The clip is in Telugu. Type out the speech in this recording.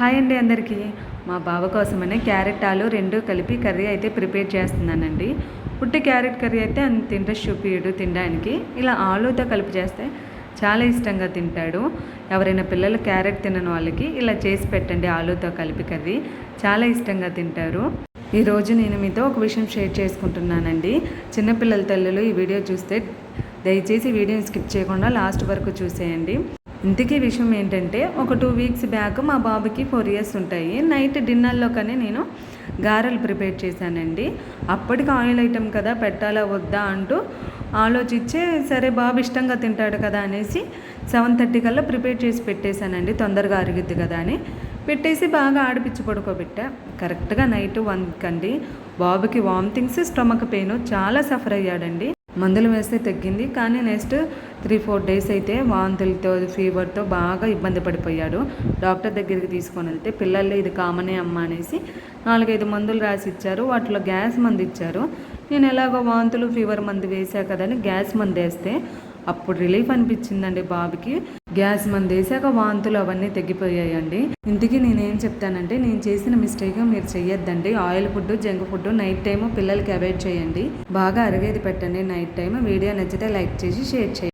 హాయ్ అండి అందరికీ. మా బావ కోసమని క్యారెట్ ఆలు రెండు కలిపి కర్రీ అయితే ప్రిపేర్ చేస్తున్నానండి. పుట్టి క్యారెట్ కర్రీ అయితే అంత ఇంట్రెస్ట్ చూపించడు తినడానికి. ఇలా ఆలుతో కలిపి చేస్తే చాలా ఇష్టంగా తింటాడు. ఎవరైనా పిల్లలు క్యారెట్ తినని వాళ్ళకి ఇలా చేసి పెట్టండి ఆలుతో కలిపి కర్రీ. చాలా ఇష్టంగా తింటారు. ఈరోజు నేను మీతో ఒక విషయం షేర్ చేసుకుంటున్నానండి. చిన్నపిల్లల తల్లులు ఈ వీడియో చూస్తే దయచేసి వీడియోని స్కిప్ చేయకుండా లాస్ట్ వరకు చూసేయండి. ఇంతకీ విషయం ఏంటంటే ఒక టూ వీక్స్ బ్యాక్ మా బాబుకి ఫోర్ ఇయర్స్ ఉంటాయి. నైట్ డిన్నర్లో కానీ నేను గారెలు ప్రిపేర్ చేశానండి. అప్పటికి ఆయిల్ ఐటెం కదా పెట్టాలా వద్దా అంటూ ఆలోచించే సరే బాబు ఇష్టంగా తింటాడు కదా అనేసి సెవెన్ థర్టీ కల్లా ప్రిపేర్ చేసి పెట్టేశానండి. తొందరగా అరిగిద్ది కదా అని. పెట్టేసి బాగా ఆడిపించి పడుకోబెట్టా. కరెక్ట్గా నైట్ వన్ కండి. బాబుకి వామిటింగ్స్ స్టమక్ పెయిన్ చాలా సఫర్ అయ్యాడండి. మందులు వేస్తే తగ్గింది. కానీ నెక్స్ట్ త్రీ ఫోర్ డేస్ అయితే వాంతులతో ఫీవర్తో బాగా ఇబ్బంది పడిపోయాడు. డాక్టర్ దగ్గరికి తీసుకొని వెళ్తే పిల్లల్లో ఇది కామనే అమ్మ అనేసి నాలుగైదు మందులు రాసి ఇచ్చారు వాటిలో గ్యాస్ మందు ఇచ్చారు. నేను ఎలాగో వాంతులు ఫీవర్ మందు వేసా కదని గ్యాస్ మందు వేస్తే అప్పుడు రిలీఫ్ అనిపించిందండి బాబుకి. గ్యాస్ మందు వేసాక వాంతులు అవన్నీ తగ్గిపోయాయండి ఇంతకీ నేనేం చెప్తానంటే నేను చేసిన మిస్టేక్ మీరు చెయ్యొద్దండి. Oil food junk food night time పిల్లలకి అవాయిడ్ చేయండి. బాగా అరిగేది పెట్టండి నైట్ టైం వీడియో నచ్చితే లైక్ చేసి షేర్ చేయండి.